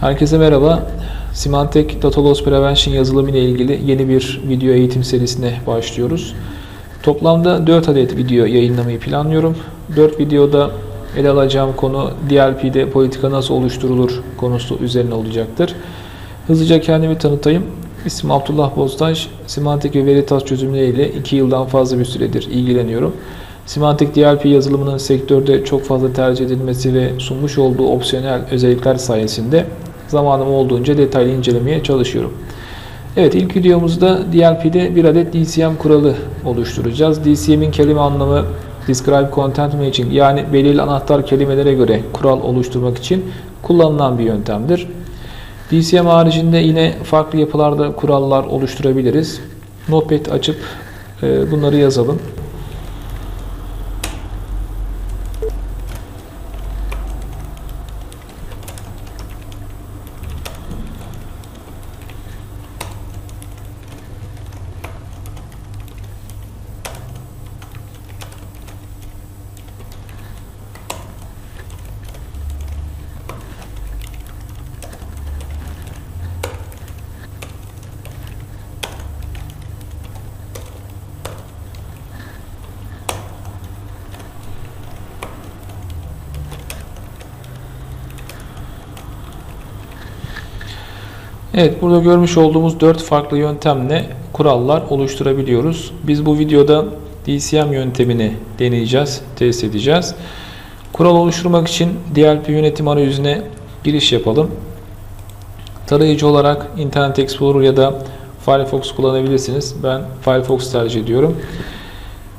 Herkese merhaba. Symantec Data Loss Prevention yazılımı ile ilgili yeni bir video eğitim serisine başlıyoruz. Toplamda 4 adet video yayınlamayı planlıyorum. 4 videoda ele alacağım konu DLP'de politika nasıl oluşturulur konusu üzerine olacaktır. Hızlıca kendimi tanıtayım. İsmim Abdullah Boztaş. Symantec ve Veritas çözümleriyle 2 yıldan fazla bir süredir ilgileniyorum. Symantec DLP yazılımının sektörde çok fazla tercih edilmesi ve sunmuş olduğu opsiyonel özellikler sayesinde zamanım olduğunca detaylı incelemeye çalışıyorum. Evet ilk videomuzda DLP'de bir adet DCM kuralı oluşturacağız. DCM'in kelime anlamı Describe Content Matching yani belirli anahtar kelimelere göre kural oluşturmak için kullanılan bir yöntemdir. DCM haricinde yine farklı yapılarda kurallar oluşturabiliriz. Notepad açıp e, bunları yazalım. Evet burada görmüş olduğumuz 4 farklı yöntemle kurallar oluşturabiliyoruz. Biz bu videoda DCM yöntemini deneyeceğiz, test edeceğiz. Kural oluşturmak için DLP yönetim arayüzüne giriş yapalım. Tarayıcı olarak Internet Explorer ya da Firefox kullanabilirsiniz. Ben Firefox tercih ediyorum.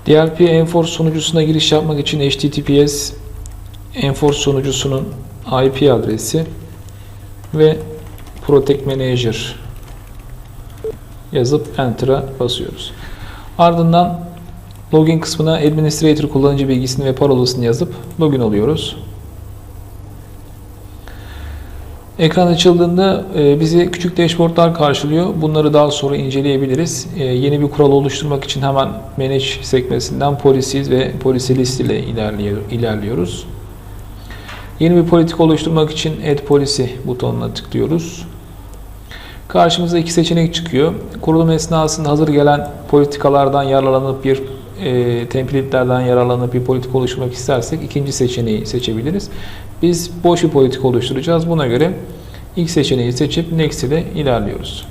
DLP Enforce sunucusuna giriş yapmak için HTTPS Enforce sunucusunun IP adresi ve Protect Manager yazıp Enter'a basıyoruz. Ardından Login kısmına Administrator kullanıcı bilgisini ve parolasını yazıp login oluyoruz. Ekran açıldığında e, bizi küçük dashboardlar karşılıyor. Bunları daha sonra inceleyebiliriz. E, yeni bir kural oluşturmak için hemen Manage sekmesinden Policies ve Policy List ile ilerliyoruz. Yeni bir politika oluşturmak için Add Policy butonuna tıklıyoruz. Karşımıza iki seçenek çıkıyor. Kurulum esnasında hazır gelen politikalardan yararlanıp bir e, template'lerden yararlanıp bir politika oluşturmak istersek ikinci seçeneği seçebiliriz. Biz boş bir politika oluşturacağız. Buna göre ilk seçeneği seçip Next ile ilerliyoruz.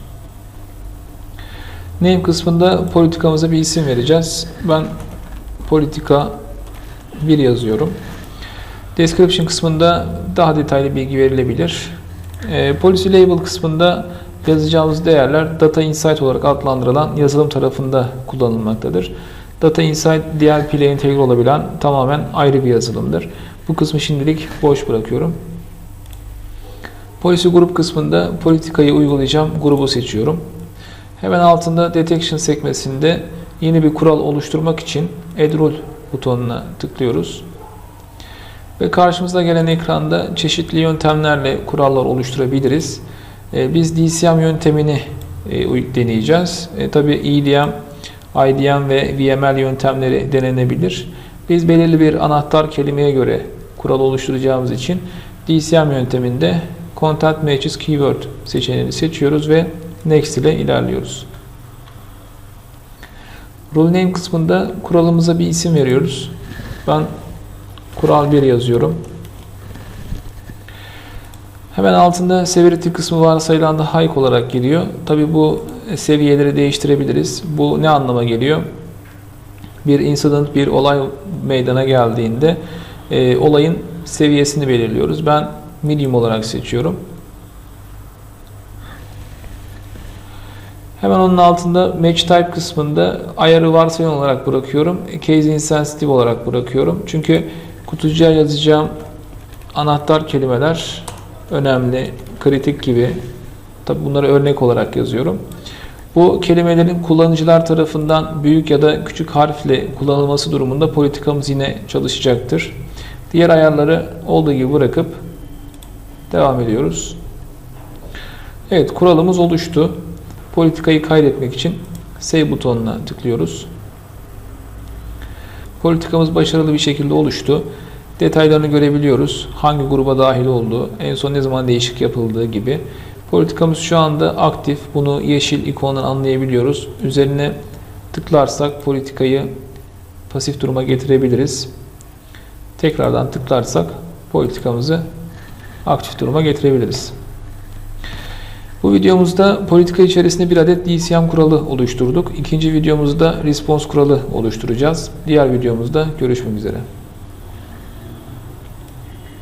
Name kısmında politikamıza bir isim vereceğiz. Ben politika 1 yazıyorum. Description kısmında daha detaylı bilgi verilebilir. E, policy label kısmında yazacağımız değerler Data Insight olarak adlandırılan yazılım tarafında kullanılmaktadır. Data Insight DLP ile entegre olabilen tamamen ayrı bir yazılımdır. Bu kısmı şimdilik boş bırakıyorum. Policy grup kısmında politikayı uygulayacağım grubu seçiyorum. Hemen altında Detection sekmesinde yeni bir kural oluşturmak için Add Rule butonuna tıklıyoruz. Ve karşımıza gelen ekranda çeşitli yöntemlerle kurallar oluşturabiliriz. Biz DCM yöntemini deneyeceğiz. E, Tabi EDM, IDM ve VML yöntemleri denenebilir. Biz belirli bir anahtar kelimeye göre kural oluşturacağımız için DCM yönteminde Content Matches Keyword seçeneğini seçiyoruz ve Next ile ilerliyoruz. Rule Name kısmında kuralımıza bir isim veriyoruz. Ben kural 1 yazıyorum. Hemen altında severity kısmı varsayılan da high olarak geliyor. Tabi bu seviyeleri değiştirebiliriz. Bu ne anlama geliyor? Bir incident, bir olay meydana geldiğinde e, olayın seviyesini belirliyoruz. Ben medium olarak seçiyorum. Hemen onun altında match type kısmında ayarı varsayılan olarak bırakıyorum. Case insensitive olarak bırakıyorum. Çünkü kutucuğa yazacağım anahtar kelimeler önemli, kritik gibi. Tabi bunları örnek olarak yazıyorum. Bu kelimelerin kullanıcılar tarafından büyük ya da küçük harfle kullanılması durumunda politikamız yine çalışacaktır. Diğer ayarları olduğu gibi bırakıp devam ediyoruz. Evet kuralımız oluştu. Politikayı kaydetmek için Save butonuna tıklıyoruz. Politikamız başarılı bir şekilde oluştu. Detaylarını görebiliyoruz. Hangi gruba dahil olduğu, en son ne zaman değişik yapıldığı gibi. Politikamız şu anda aktif. Bunu yeşil ikondan anlayabiliyoruz. Üzerine tıklarsak politikayı pasif duruma getirebiliriz. Tekrardan tıklarsak politikamızı aktif duruma getirebiliriz. Bu videomuzda politika içerisinde bir adet DCM kuralı oluşturduk. İkinci videomuzda response kuralı oluşturacağız. Diğer videomuzda görüşmek üzere.